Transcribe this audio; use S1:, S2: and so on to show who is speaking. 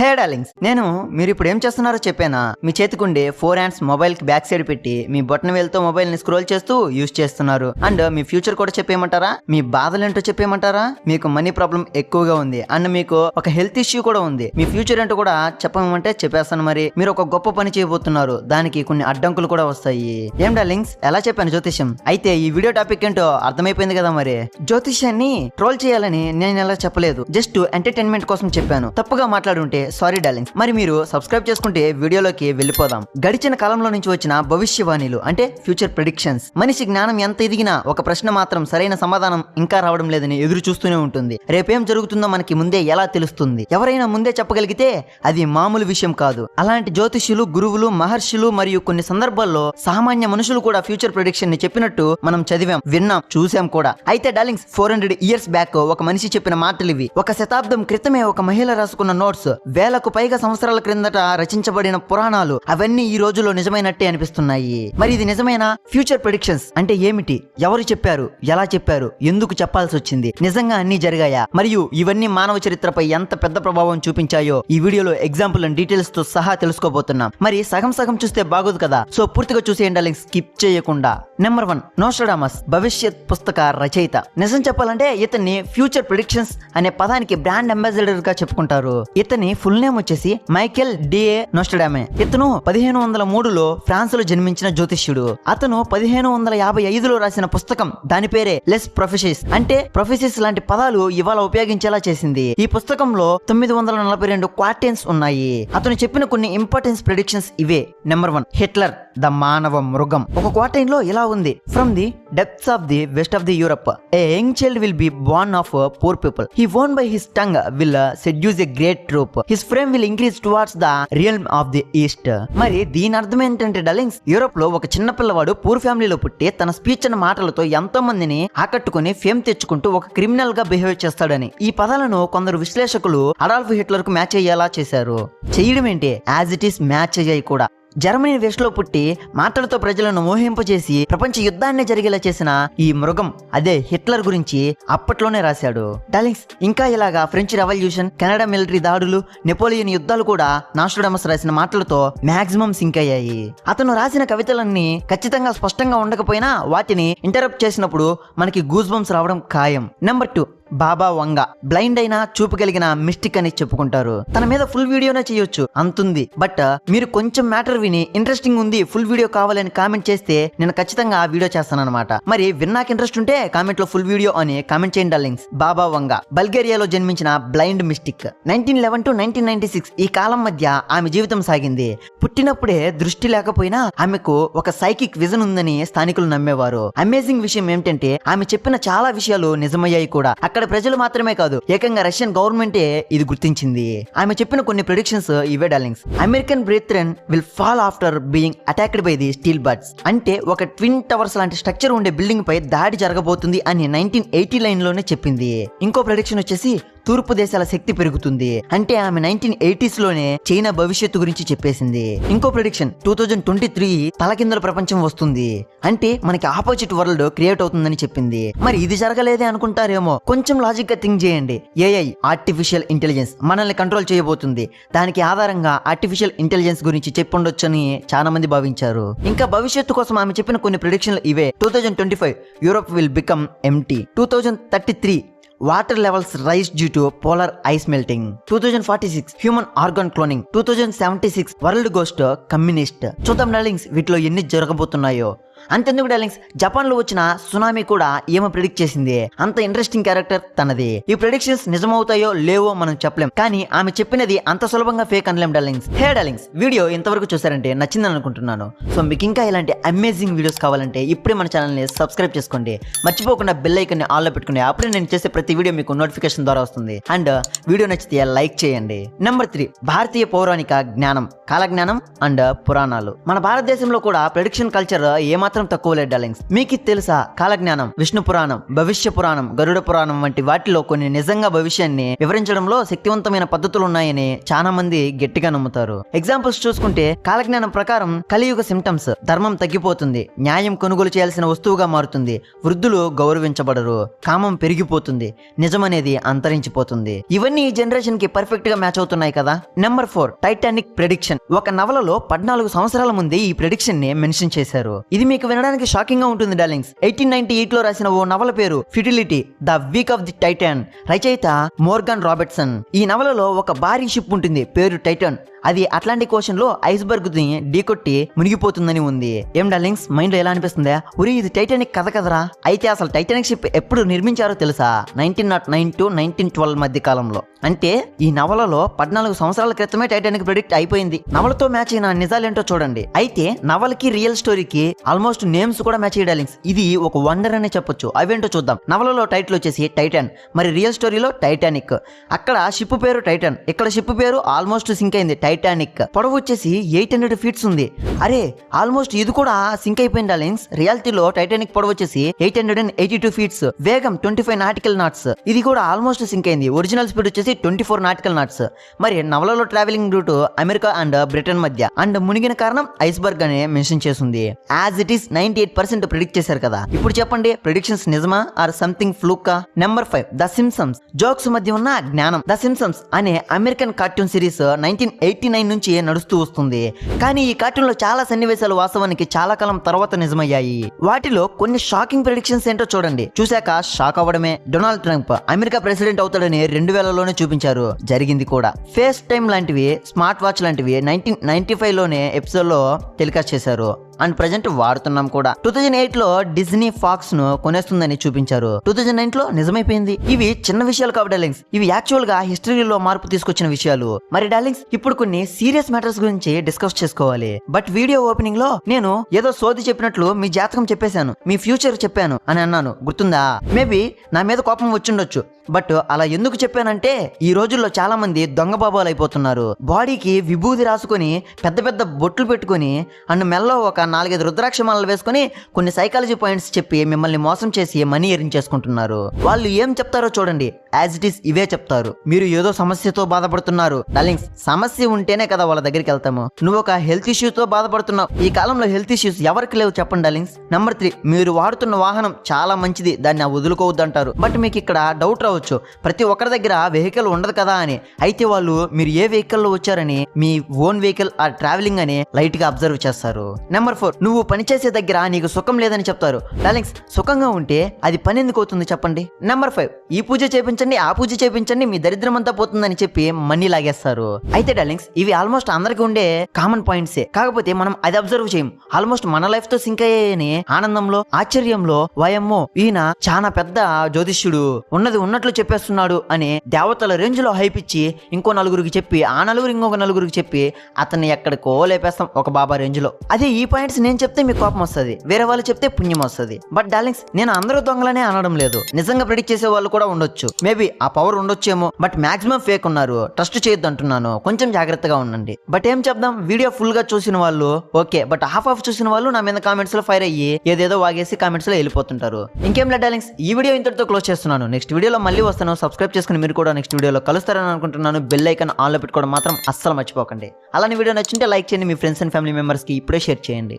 S1: హే darlings నేను మీరు ఇప్పుడు ఏం చేస్తున్నారో చెప్పానా? మీ చేతికుండే ఫోర్ హ్యాండ్స్ మొబైల్కి బ్యాక్ సైడ్ పెట్టి మీ బొట్టన వేలతో మొబైల్ని స్క్రోల్ చేస్తూ యూజ్ చేస్తున్నారు. అండ్ మీ ఫ్యూచర్ కూడా చెప్పేయమంటారా? మీ బాధలు ఏంటో చెప్పేయమంటారా? మీకు మనీ ప్రాబ్లం ఎక్కువగా ఉంది. అండ్ మీకు ఒక హెల్త్ ఇష్యూ కూడా ఉంది. మీ ఫ్యూచర్ ఏంటో కూడా చెప్పమంటే చెప్పేస్తాను మరి. మీరు ఒక గొప్ప పని చేయబోతున్నారు. దానికి కొన్ని అడ్డంకులు కూడా వస్తాయి. ఏం డార్లింగ్స్? ఎలా చెప్పాను జ్యోతిష్యం? అయితే ఈ వీడియో టాపిక్ ఏంటో అర్థమైపోయింది కదా మరి. జ్యోతిష్యాన్ని ట్రోల్ చేయాలని నేను ఎలా చెప్పలేదు. జస్ట్ ఎంటర్టైన్మెంట్ కోసం చెప్పాను. తప్పుగా మాట్లాడుంటే సారీ డార్లింగ్స్. మరి మీరు సబ్స్క్రైబ్ చేసుకుంటే వీడియోలోకి వెళ్ళిపోదాం. గడిచిన కాలంలో నుంచి వచ్చిన భవిష్యవాణిలు అంటే ఫ్యూచర్ ప్రిడిక్షన్స్. మనిషి జ్ఞానం ఎంత ఎదిగినా ఒక ప్రశ్న మాత్రం సరైన సమాధానం ఇంకా రావడం లేదని ఎదురు చూస్తూనే ఉంటుంది. రేపేం జరుగుతుందో మనకి ముందే ఎలా తెలుస్తుంది? ఎవరైనా ముందే చెప్పగలిగితే అది మామూలు విషయం కాదు. అలాంటి జ్యోతిష్యులు గురువులు మహర్షులు మరియు కొన్ని సందర్భాల్లో సామాన్య మనుషులు కూడా ఫ్యూచర్ ప్రొడిక్షన్ని చెప్పినట్టు మనం చదివాం విన్నాం చూసాం కూడా. అయితే darlings four hundred years back ఒక మనిషి చెప్పిన మాటలు ఇవి ఒక శతాబ్దం క్రితమే ఒక మహిళ రాసుకున్న నోట్స్ వేలకు పైగా సంవత్సరాల క్రిందట రచించబడిన పురాణాలు అవన్నీ ఈ రోజులో నిజమైనట్టే అనిపిస్తున్నాయి. మరి ఇది నిజమైన? ఫ్యూచర్ ప్రిడిక్షన్స్ అంటే ఏమిటి? ఎవరు చెప్పారు? ఎలా చెప్పారు? ఎందుకు చెప్పాల్సి వచ్చింది? నిజంగా అన్ని జరిగాయా? మరియు ఇవన్నీ మానవ చరిత్రపై ఎంత పెద్ద ప్రభావం చూపించాయో ఈ వీడియోలో ఎగ్జాంపుల్ అండ్ డీటెయిల్స్తో సహా తెలుసుకోబోతున్నాం. మరి సగం సగం చూస్తే బాగోదు కదా? సో పూర్తిగా చూసేయండి స్కిప్ చేయకుండా. నెంబర్ వన్ నోస్టడామస్ భవిష్యత్ పుస్తక రచయిత. నిజం చెప్పాలంటే ఇతన్ని ఫ్యూచర్ ప్రిడిక్షన్స్ అనే పదానికి బ్రాండ్ అంబాసిడర్గా చెప్పుకుంటారు. ఇతని ఫుల్ నేమ్ వచ్చేసి మైకెల్ డిఏ నోస్టడామే ఇతను పదిహేను వందల మూడులో ఫ్రాన్స్లో జన్మించిన జ్యోతిష్యుడు. అతను పదిహేను వందల యాభై ఐదులో రాసిన పుస్తకం దాని పేరే లెస్ ప్రొఫెసిస్ అంటే ప్రొఫెసిస్ లాంటి పదాలు ఇవాళ ఉపయోగించేలా చేసింది. ఈ పుస్తకంలో తొమ్మిది వందల నలభై రెండు క్వార్టెన్స్ ఉన్నాయి. అతను చెప్పిన కొన్ని ఇంపార్టెన్స్ ప్రిడిక్షన్స్ ఇవే. నెంబర్ వన్ హిట్లర్ ద మానవ మృగం. ఒక క్వార్టైన్లో ఇలా ఉంది? From the depths of the west of the Europe a young child will be born of poor people he own by his tongue will seduce a great troop his frame will increase towards the real of the east మరి దీని అర్థం ఏంటంటే darlings యూరోప్లో ఒక చిన్న పిల్లవాడు poor ఫ్యామిలీలో పుట్టి తన స్పీచ్ అన్న మాటలతో ఎంతో మందిని ఆకట్టుకుని ఫేమ్ తెచ్చుకుంటూ ఒక క్రిమినల్గా బిహేవ్ చేస్తాడని. ఈ పదాలను కొందరు విశ్లేషకులు అడాల్ఫ్ హిట్లర్కు మ్యాచ్ అయ్యేలా చేశారు. చేయడం ఏంటి యాజ్ ఇట్ ఈస్ మ్యాచ్ అయ్యాయి కూడా. జర్మనీ వెస్ట్లో పుట్టి మాటలతో ప్రజలను మోహింపజేసి ప్రపంచ యుద్ధాన్ని జరిగేలా చేసిన ఈ మృగం అదే హిట్లర్ గురించి అప్పట్లోనే రాశాడు. డార్లింగ్స్ ఇంకా ఇలాగా ఫ్రెంచ్ రెవల్యూషన్ కెనడా మిలిటరీ దాడులు నెపోలియన్ యుద్ధాలు కూడా నాస్టోడమస్ రాసిన మాటలతో మాక్సిమం సింక్ అయ్యాయి. అతను రాసిన కవితలన్నీ ఖచ్చితంగా స్పష్టంగా ఉండకపోయినా వాటిని ఇంటరప్ట్ చేసినప్పుడు మనకి గూస్ బంప్స్ రావడం ఖాయం. Number two Baba Vanga. Blind అయినా చూపగలిగిన మిస్టిక్ అని చెప్పుకుంటారు. తన మీద ఫుల్ వీడియోనే చేయొచ్చు అంతుంది. బట్ మీరు కొంచెం మ్యాటర్ విని ఇంట్రెస్టింగ్ ఉంది ఫుల్ వీడియో కావాలని కామెంట్ చేస్తే నేను ఖచ్చితంగా ఆ వీడియో చేస్తాను అనమాట మరి విన్నాక ఇంట్రెస్ట్ ఉంటే కామెంట్లో ఫుల్ వీడియో అని కామెంట్ చేయండి డార్లింగ్స్ బాబా వంగ. బల్గేరియాలో జన్మించిన blind mystic nineteen eleven to nineteen ninety six ఈ కాలం మధ్య ఆమె జీవితం సాగింది. పుట్టినప్పుడే దృష్టి లేకపోయినా ఆమెకు ఒక సైకిక్ విజన్ ఉందని స్థానికులు నమ్మేవారు. అమేజింగ్ విషయం ఏమిటంటే ఆమె చెప్పిన చాలా విషయాలు నిజమయ్యాయి కూడా. అక్కడ ప్రజలు మాత్రమే కాదు ఏకంగా రష్యన్ గవర్నమెంటే ఇది గుర్తించింది. ఆమె చెప్పిన కొన్ని ప్రొడిక్షన్స్ ఇవే darlings. American brethren will fall after being attacked by the steel birds అంటే ఒక ట్విన్ టవర్స్ లాంటి స్ట్రక్చర్ ఉండే బిల్డింగ్ పై దాడి జరగబోతుంది అని నైన్టీన్ ఎయిటీ లైన్లోనే చెప్పింది. ఇంకో ప్రొడిక్షన్ వచ్చేసి తూర్పు దేశాల శక్తి పెరుగుతుంది. అంటే ఆమె నైన్టీన్ ఎయిటీస్లోనే చైనా భవిష్యత్తు గురించి చెప్పేసింది. ఇంకో prediction two thousand twenty three తలకిందల ప్రపంచం వస్తుంది. అంటే మనకి ఆపోజిట్ వరల్డ్ క్రియేట్ అవుతుందని చెప్పింది. మరి ఇది జరగలేదే అనుకుంటారేమో? కొంచెం లాజిక్గా థింక్ చేయండి. ఏఐ ఆర్టిఫిషియల్ ఇంటెలిజెన్స్ మనల్ని కంట్రోల్ చేయబోతుంది. దానికి ఆధారంగా ఆర్టిఫిషియల్ ఇంటెలిజెన్స్ గురించి చెప్పుండొచ్చని చాలా మంది భావించారు. ఇంకా భవిష్యత్తు కోసం ఆమె చెప్పిన కొన్ని ప్రిడిక్షన్లు ఇవే. Two thousand twenty five Europe will become empty. Two thousand thirty three water levels rise due to polar ice melting. Two thousand forty six human organ cloning two thousand seventy six world goes communist. చూద్దాం darlings వీటిలో ఎన్ని జరగబోతున్నాయో. అంతెందుకు darlings? జపాన్లో వచ్చిన tsunami కూడా ఏమో predict చేసింది. అంత ఇంట్రెస్టింగ్ క్యారెక్టర్ తనది. ఈ ప్రిడిక్షన్స్ నిజమవుతాయో లేవో మనం చెప్పలేం. కానీ ఆమె చెప్పినది అంత సులభంగా ఫేక్ అనలేం డార్లింగ్స్. హే డార్లింగ్స్ వీడియో ఇంతవరకు చూసారంటే నచ్చిందని అనుకుంటున్నాను సో మీకు ఇంకా ఇలాంటి అమేజింగ్ వీడియోస్ కావాలంటే ఇప్పుడే మన ఛానల్ని సబ్స్క్రైబ్ చేసుకోండి. మర్చిపోకుండా బెల్ ఐకన్ని ఆల్లో పెట్టుకుని అప్పుడే నేను చేసే ప్రతి వీడియో మీకు నోటిఫికేషన్ ద్వారా వస్తుంది. అండ్ వీడియో నచ్చితే లైక్ చేయండి. నెంబర్ త్రీ భారతీయ పౌరాణిక జ్ఞానం కాలజ్ఞానం అండ్ పురాణాలు. మన భారతదేశంలో కూడా ప్రెడిక్షన్ కల్చర్ ఏమాత్రం ఏమాత్రం తక్కువ లేదు డార్లింగ్స్. మీకు తెలుసా కాలజ్ఞానం విష్ణు పురాణం భవిష్య పురాణం గరుడ పురాణం వంటి వాటిలో కొన్ని నిజంగా భవిష్యాన్ని వివరించడంలో శక్తివంతమైన పద్ధతులు ఉన్నాయని చాలా మంది గట్టిగా నమ్ముతారు. ఎగ్జాంపుల్స్ చూసుకుంటే కాలజ్ఞానం ప్రకారం కలియుగ సిమ్టమ్స్ ధర్మం తగ్గిపోతుంది న్యాయం కొనుగోలు చేయాల్సిన వస్తువుగా మారుతుంది వృద్ధులు గౌరవించబడరు కామం పెరిగిపోతుంది నిజమనేది అంతరించిపోతుంది. ఇవన్నీ ఈ జనరేషన్కి పర్ఫెక్ట్గా మ్యాచ్ అవుతున్నాయి కదా. నెంబర్ ఫోర్ టైటానిక్ ప్రెడిక్షన్ ఒక నవలలో పద్నాలుగు సంవత్సరాల ముందే ఈ ప్రెడిక్షన్ని మెన్షన్ చేశారు. ఇది మీకు వినడానికి షాకింగ్గా ఉంటుంది డార్లింగ్స్. ఎయిటీన్ నైన్టీ ఎయిట్లో రాసిన ఓ నవల పేరు futility the week of the Titan రచయిత మోర్గాన్ రాబర్ట్సన్. ఈ నవలలో ఒక భారీ షిప్ ఉంటుంది పేరు టైటాన్ అది అట్లాంటిక్ ఓషన్లో ఐస్బర్గ్ని ఢీకొట్టి మునిగిపోతుందని ఉంది. ఏం డార్లింగ్స్? మైండ్లో ఎలా అనిపిస్తుందా? ఉరి ఇది టైటానిక్ కథ కదరా? అయితే అసలు టైటానిక్ షిప్ ఎప్పుడు నిర్మించారో తెలుసా? Nineteen nought nine to nineteen twelve మధ్య కాలంలో. అంటే ఈ నవలలో పద్నాలుగు సంవత్సరాల క్రితమే టైటానిక్ ప్రెడిక్ట్ అయిపోయింది. నవలతో మ్యాచ్ అయిన నిజాలేంటో చూడండి. అయితే నవలకి రియల్ స్టోరీకి ఆల్మోస్ట్ నేమ్స్ కూడా మ్యాచ్ డైలింగ్స్ ఇది ఒక వండర్ అనే చెప్పొచ్చు. అవేంటో చూద్దాం. నవలలో టైటిల్ వచ్చేసి టైటాన్ మరి రియల్ స్టోరీలో టైటానిక్ అక్కడ షిప్ పేరు టైటాన్ ఇక్కడ షిప్ పేరు ఆల్మోస్ట్ సింక్ అయింది టైటానిక్ పొడవు వచ్చేసి ఎయిట్ హండ్రెడ్ ఫీట్స్ ఉంది. అరే ఆల్మోస్ట్ ఇది కూడా సింక్ అయిపోయింది డార్లింగ్స్ రియాలిటీలో టైటానిక్ పొడవు వచ్చేసి eight hundred and eighty two feets వేగం ట్వంటీ ఫైవ్ నాటికల్ నాట్స్ ఇది కూడా ఆల్మోస్ట్ సింక్ అయింది. ఒరిజినల్ స్పీడ్ వచ్చేసి ట్వంటీ ఫోర్ నాటికల్ నాట్స్ మరి నవలలో travelling route America and Britain మధ్య. అండ్ మునిగిన కారణం ఐస్బర్గ్ అని మెన్షన్ చేసింది. As it is ninety eight percent predict చేశారు కదా. ఇప్పుడు చెప్పండి ప్రిడిక్షన్స్ నిజమా? Or something ఫ్లూకా number five the Simpsons jokes మధ్య ఉన్న జ్ఞానం. ద సిమ్సమ్స్ అనే American cartoon series nineteen eighty nine నుంచి నడుస్తూ వస్తుంది. కానీ ఈ కార్టూన్లో చాలా సన్నివేశాలు వాస్తవానికి చాలా కాలం తర్వాత నిజమయ్యాయి. వాటిలో కొన్ని షాకింగ్ ప్రిడిక్షన్స్ ఏంటో చూడండి. చూశాక షాక్ అవ్వడమే. డొనాల్డ్ ట్రంప్ అమెరికా ప్రెసిడెంట్ అవుతాడని రెండు వేలలోనే చూపించారు. జరిగింది కూడా. ఫేస్ టైం లాంటివి స్మార్ట్ వాచ్ లాంటివి నైన్టీన్ నైన్టీ ఫైవ్లోనే ఎపిసోడ్లో టెలికాస్ట్ చేశారు. అండ్ ప్రజెంట్ వాడుతున్నాం కూడా. టూ థౌజండ్ ఎయిట్లో డిజ్నీ ఫాక్స్ను కొనేస్తుందని చూపించారు. టూ థౌజండ్ నైన్లో నిజమైపోయింది. ఇవి చిన్న విషయాలు కాబట్టి డార్లింగ్స్. ఇవి యాక్చువల్గా హిస్టరీలో మార్పు తీసుకొచ్చిన విషయాలు. మరి డార్లింగ్స్ ఇప్పుడు కొన్ని సీరియస్ మ్యాటర్స్ గురించి డిస్కస్ చేసుకోవాలి. బట్ వీడియో ఓపెనింగ్లో నేను ఏదో సోది చెప్పినట్లు మీ జాతకం చెప్పేశాను. మీ ఫ్యూచర్ చెప్పాను అని అన్నాను. గుర్తుందా? మేబీ నా మీద కోపం వచ్చిండొచ్చు. బట్ అలా ఎందుకు చెప్పానంటే ఈ రోజుల్లో చాలా మంది దొంగ బాబాలు అయిపోతున్నారు. బాడీకి విభూది రాసుకొని పెద్ద పెద్ద బొట్లు పెట్టుకొని అండ్ మెల్లో ఒక నాలుగైదు రుద్రాక్ష మాలలు వేసుకొని కొన్ని సైకాలజీ పాయింట్స్ చెప్పి మిమ్మల్ని మోసం చేసి మనీ ఎరించేసుకుంటున్నారు వాళ్ళు ఏం చెప్తారో చూడండి. యాజ్ ఇట్ ఈస్ ఇవే చెప్తారు. మీరు ఏదో సమస్యతో బాధపడుతున్నారు. డార్లింగ్స్ సమస్య ఉంటేనే కదా వాళ్ళ దగ్గరికి వెళ్తాము. నువ్వు ఒక హెల్త్ ఇష్యూతో బాధపడుతున్నావు. ఈ కాలంలో హెల్త్ ఇష్యూస్ ఎవరికి లేవు చెప్పండి డార్లింగ్స్ నెంబర్ త్రీ మీరు వాడుతున్న వాహనం చాలా మంచిది. దాన్ని వదులుకోవద్దు అంటారు. బట్ మీకు ఇక్కడ డౌట్ రావచ్చు. ప్రతి ఒక్కరి దగ్గర వెహికల్ ఉండదు కదా అని. అయితే వాళ్ళు మీరు ఏ వెహికల్లో వచ్చారని మీ ఓన్ వెహికల్ ఆ ట్రావెలింగ్ అని లైట్గా అబ్జర్వ్ చేస్తారు. Number four. నువ్వు పనిచేసే దగ్గర నీకు సుఖం లేదని చెప్తారు. డార్లింగ్స్ సుఖంగా ఉంటే అది పని ఎందుకు అవుతుంది చెప్పండి. Number five. ఈ పూజ చేపించండి ఆ పూజ చేపించండి మీ దరిద్రం అంతా పోతుందని చెప్పి మనీ లాగేస్తారు. అయితే డార్లింగ్స్ ఇవి ఆల్మోస్ట్ అందరికి ఉండే కామన్ పాయింట్సే. కాకపోతే మనం అది అబ్జర్వ్ చేయం. ఆల్మోస్ట్ మన లైఫ్తో సింక్ అయ్యాయని ఆనందంలో ఆశ్చర్యంలో వయమ్మో ఈయన చాలా పెద్ద జ్యోతిష్యుడు ఉన్నది ఉన్నట్లు చెప్పేస్తున్నాడు అని దేవతల రేంజ్లో హైప్ ఇచ్చి ఇంకో నలుగురికి చెప్పి ఆ నలుగురు ఇంకొక నలుగురికి చెప్పి అతన్ని ఎక్కడికో లేపేస్తాం ఒక బాబా రేంజ్లో అదే ఈ పాయింట్స్ నేను చెప్తే మీకు కోపం వస్తుంది. వేరే వాళ్ళు చెప్తే పుణ్యం వస్తుంది. బట్ డార్లింగ్స్ నేను అందరూ దొంగలనే అనడం లేదు. నిజంగా ప్రిడిక్ట్ చేసే వాళ్ళు కూడా ఉండొచ్చు. మేబీ ఆ పవర్ ఉండొచ్చేమో బట్ మాక్సిమం ఫేక్ ఉన్నారు. ట్రస్ట్ చేయొద్దు అంటున్నాను. కొంచెం జాగ్రత్తగా ఉండండి. బట్ ఏం చెప్దాం? వీడియో ఫుల్గా చూసిన వాళ్ళు ఓకే బట్ హాఫ్ ఆఫ్ చూసిన వాళ్ళు నా మీద కామెంట్స్లో ఫైర్ అయ్యి ఏదేదో వాగేసి కామెంట్స్లో వెళ్ళిపోతుంటారు. ఇంకేం లేదు డార్లింగ్స్ ఈ వీడియో ఇంతటితో క్లోజ్ చేస్తున్నాను. నెక్స్ట్ వీడియోలో మళ్ళీ వస్తాను. సబ్స్క్రైబ్ చేసుకుని మీరు కూడా నెక్స్ట్ వీడియోలో కలుస్తారని అనుకుంటున్నాను. బెల్ ఐకన్ ఆన్లో పెట్టుకోవడం మాత్రం అస్సలు మర్చిపోకండి. అలానే వీడియో నచ్చింటే లైక్ చేయండి. మీ ఫ్రెండ్స్ అండ్ ఫ్యామిలీ మెంబర్స్కి ఇప్పుడే షేర్ చేయండి.